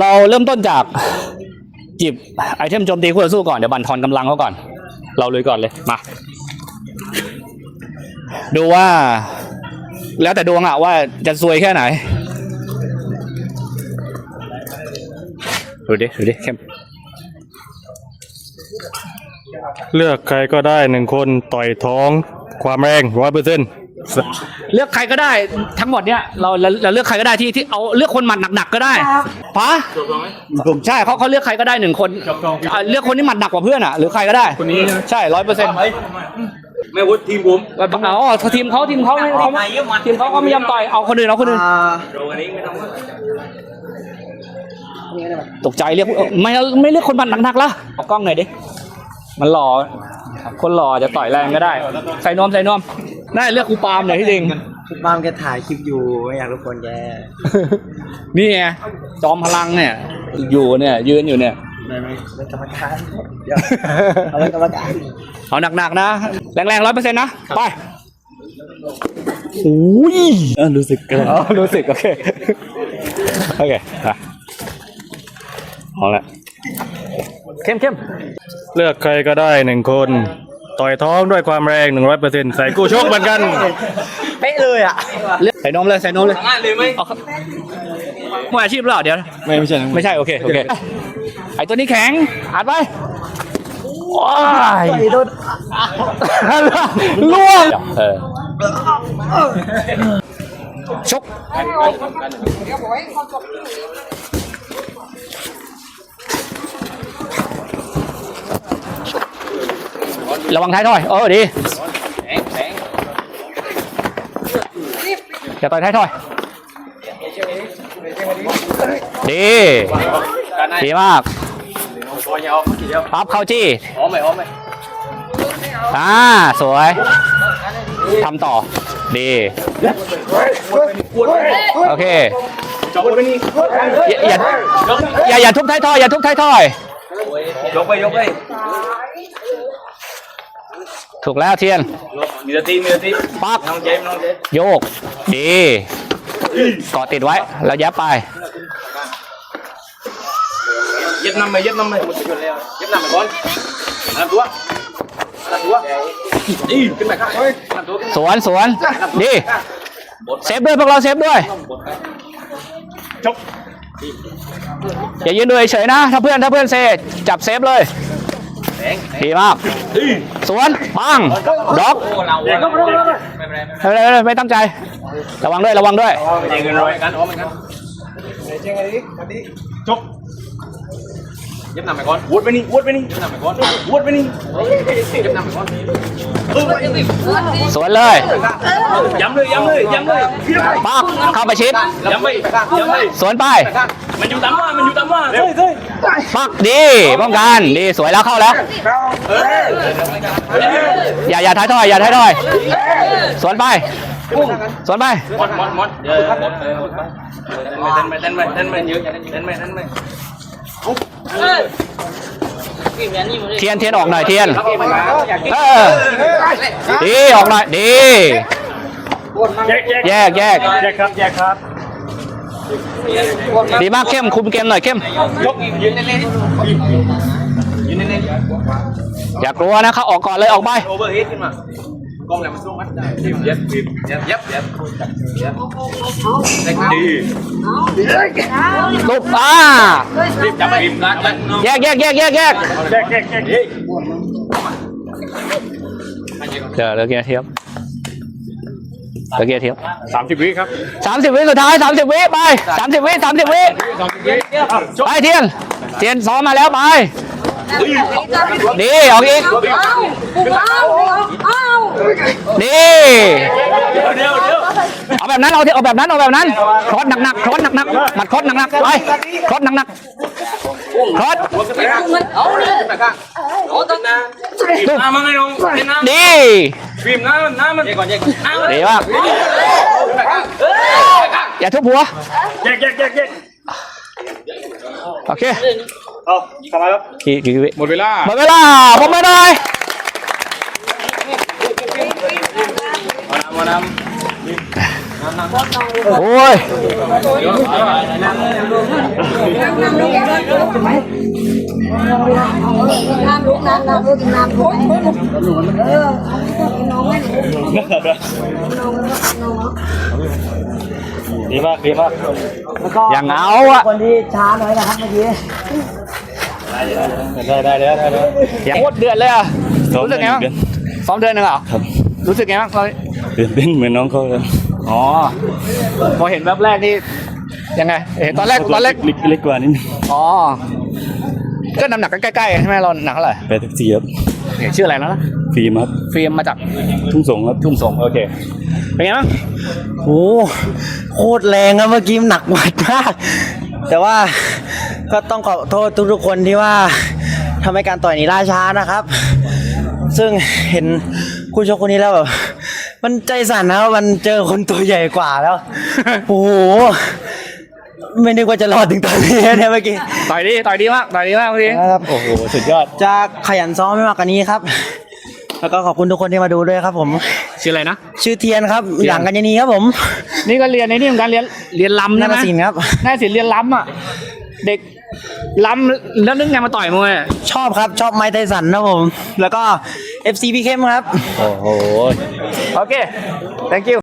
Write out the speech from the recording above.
เราเริ่มต้นจากจิบไอเทมโจมตีคู่ต่อสู้ก่อน เดี๋ยวบันทอนกำลังเขาก่อน เราเลยก่อนเลย มา ดูว่า แล้วแต่ดวงอะว่าจะซวยแค่ไหน ดูดิ ดูดิเข้มเลือกใครก็ได้หนึ่งคนต่อยท้องความแรงร้อยเปอร์เซ็นต์ เลือกใครก็ได้ทั้งหมดเนี้ยเราเราเราเลือกใครก็ได้ที่ที่เอาเลือกคนหมัดหนักๆก็ได้ปะใช่เขาเขาเลือกใครก็ได้หนึ่งคนอะเลือกคนที่หมัดหนักกว่าเพื่อนอะหรือใครก็ได้คนนี้ใช่ร้อยเปอร์เซ็นต์ไม่วุฒิทีมผมอ๋อทีมเขาทีมเขาไม่เขาทีมเขาเขาไม่ยอมต่อยเอาคนอื่นเอาคนอื่นโดนอันนี้ไม่ต้องตกใจเรียกเอ่อไม่ไม่เลือกคนหมัดหนักๆละเอากล้องหน่อยดิ มันหล่อคนหล่อจะต่อยแรงก็ได้ ใส่นวมใส่นวม ได้เลือกครูปาล์มหน่อยที่จริง คุณป้ามแกถ่ายคลิปอยู่ไม่อยากรบกวนแกนี่ไงจอมพลังเนี่ย อยู่เนี่ยยืนอยู่เนี่ยไม่ไม่เป็นกรรมการเดี๋ยวเอาเป็นกรรมการเอาหนักๆนะ แรงๆร้อยเปอร์เซ็นต์นะ ไปอุ้ยรู้สึกกันอ๋อรู้สึก โอเค โอเคไปเอาละเข้มเข้มเลือกใครก็ได้หนึ่งคน ต่อยท้องด้วยความแรงหนึ่งร้อยเปอร์เซ็นต์ใส่กู้ชกเหมือนกัน เป๊ะเลยอะเลือกใส่นมเลยใส่นมเลยง่ายเลยไหมเอาครับมืออาชีพหรือเปล่าเดี๋ยว ไม่ไม่ใช่ไม่ใช่โอเคโอเคไอตัวนี้แข็งอัดไปว้ายล่วงเออชก ระวังท้ายถอยเออดีอย่าต่อยท้ายถอยดีดีมากพับเข้าจี้หอมไหมหอมไหมอ่าสวยทำต่อ ดี โอเคจบไปนี่อย่าอย่าอย่าอย่าทุบท้ายทอย อย่าทุบท้ายทอย ยกไป ยกไป ถูกแล้วเทียน มีนาทีมีนาทีปักน้องเจมน้องเจมโยก ดีเกาะติดไว้ แล้วยับไป เย็บน้ำไหมเย็บน้ำไหมเย็บน้ำไหมก่อนน้ำตัวน้ำตัวอีขึ้นไปข้างน้ำตัวสวนสวนดีเซฟด้วยพวกเราเซฟด้วยจบอย่ายืนดูเฉยๆนะ ถ้าเพื่อนถ้าเพื่อนเซจับเซฟเลย ดีมากสวนปังด็อกไม่เป็นไรไม่ไม่ไม่ไม่ตั้งใจ ระวังด้วยระวังด้วยเงินร้อยกันอ๋อมันกันจบ เย็บน้ำไหมก่อนวุดไปนี่วุดไปนี่เย็บน้ำไหมก่อนวุดไปนี่เย็บน้ำไหมก่อนสวนเลยย้ำเลยย้ำเลยย้ำเลยปักเข้าไปชิดย้ำไปย้ำไปสวนไป มันอยู่ตามว่ามันอยู่ตามว่าเฮ้ยเฮ้ยปักดีป้องกันดีสวยแล้วเข้าแล้วอย่าอย่าท้ายถอยอย่าท้ายถอยสวนไปสวนไปหมดหมดหมดเออหมดเออหมดไปเต้นไปเต้นไปเต้นไปเยอะเต้นไปเต้นไป เทียนเทียนออกหน่อยเทียนเออดีออกหน่อยดีแยกแยกแยกครับแยกครับดีมากเข้มคุมเกมหน่อยเข้มยกยืนเน้นยืนเน้นอย่ากลัวนะเขาออกก่อนเลยออกไป ๆโอเวอร์เฮดขึ้นมากล้องแหลมมันสู้มัดได้เย็บเย็บเย็บเย็บเย็บเย็บดีลุกอ่ารีบจับไปรักแล้วแยกแยกแยกแยกแยกแยกแยกแยกเดี๋ยวเหลือเกียร์เทียบเหลือเกียร์เทียบสามสิบวิครับสามสิบวิสุดท้ายสามสิบวิไปสามสิบวิสามสิบวิไปเทียนเทียนซ้อมมาแล้วไป ดีออกอีกดีเดี๋ยวเดี๋ยวเดี๋ยวเอาแบบนั้นเอาที่เอาแบบนั้นเอาแบบนั้นครอสหนักๆครอสหนักๆหมัดครอสหนักๆไปครอสหนักๆครอสเอาเลยไปข้างโอ้ต้นน้ำน้ำมันไงน้องน้ำดีฟิล์มน้ำน้ำมันก่อนแยกน้ำมันดีมากไปข้างเออไปข้างอย่าทุบหัวแยกแยกแยกแยกโอเค เอาเข้ามาครับ กี่กี่วิหมดเวลา หมดเวลาผมไม่ได้มาน้ำโอ้ยน้ำลุกน้ำน้ำลุกน้ำลุกเออน้องไม่หนูน้องน้อง ดีมากดีมากแล้วก็อย่างเอาอะ คนที่ช้าหน่อยนะครับเมื่อกี้ได้ได้แล้วได้แล้วอย่างโคตรเดือดเลยอะซ้อมรู้สึกไงบ้างเดือนซ้อมเดือนหนึงเหรอครับรู้สึกไงบ้างเราตื่นเต้นเหมือนน้องเขาเลยอ๋อพอเห็นแวบแรกนี่ยังไงเห็นตอนแรกตอนแรกเล็กเล็กกว่านิดนึงอ๋อก็น้ำหนักก็ใกล้ๆใช่ไหมเราหนักเท่าไหร่ไปแท็กซี่ครับเนี่ยชื่ออะไรแล้วนะ ฟิล์มครับฟิล์มมาจากทุ่งสงครับทุ่งสงโอเคเป็นไงบ้างโอ้โคตรแรงอะเมื่อกี้หนักหมัดมาก แต่ว่าก็ต้องขอโทษทุกๆคนที่ว่าทำให้การต่อยนี้ล่าช้านะครับ ซึ่งเห็นคู่ชกคนนี้แล้วแบบมันใจสั่นนะมันเจอคนตัวใหญ่กว่าแล้ว โอ้โหไม่นึกว่าจะรอดถึงตอนนี้เนี่ยเมื่อกี้ ต่อยดี ต่อยดีมาก ต่อยดีมากจริงนะครับ โอ้โห สุดยอด จะขยันซ้อมไม่มากกว่านี้ครับ แล้วก็ขอบคุณทุกคนที่มาดูด้วยครับผม ชื่ออะไรนะ ชื่อเทียนครับเทียน หลังกันยานีครับผมนี่ก็เรียนในนี่เหมือนกันเรียนเรียนลำนาใช่ไหฏมศิลป์ครับ น่าศิลป์เรียนลำอะ เด็กลำแล้วนึกไงมาต่อยมวยอะชอบครับชอบไม้ไทสันครับผม แล้วก็ FC พี่เข้มครับ โอ้โห โอเค thank you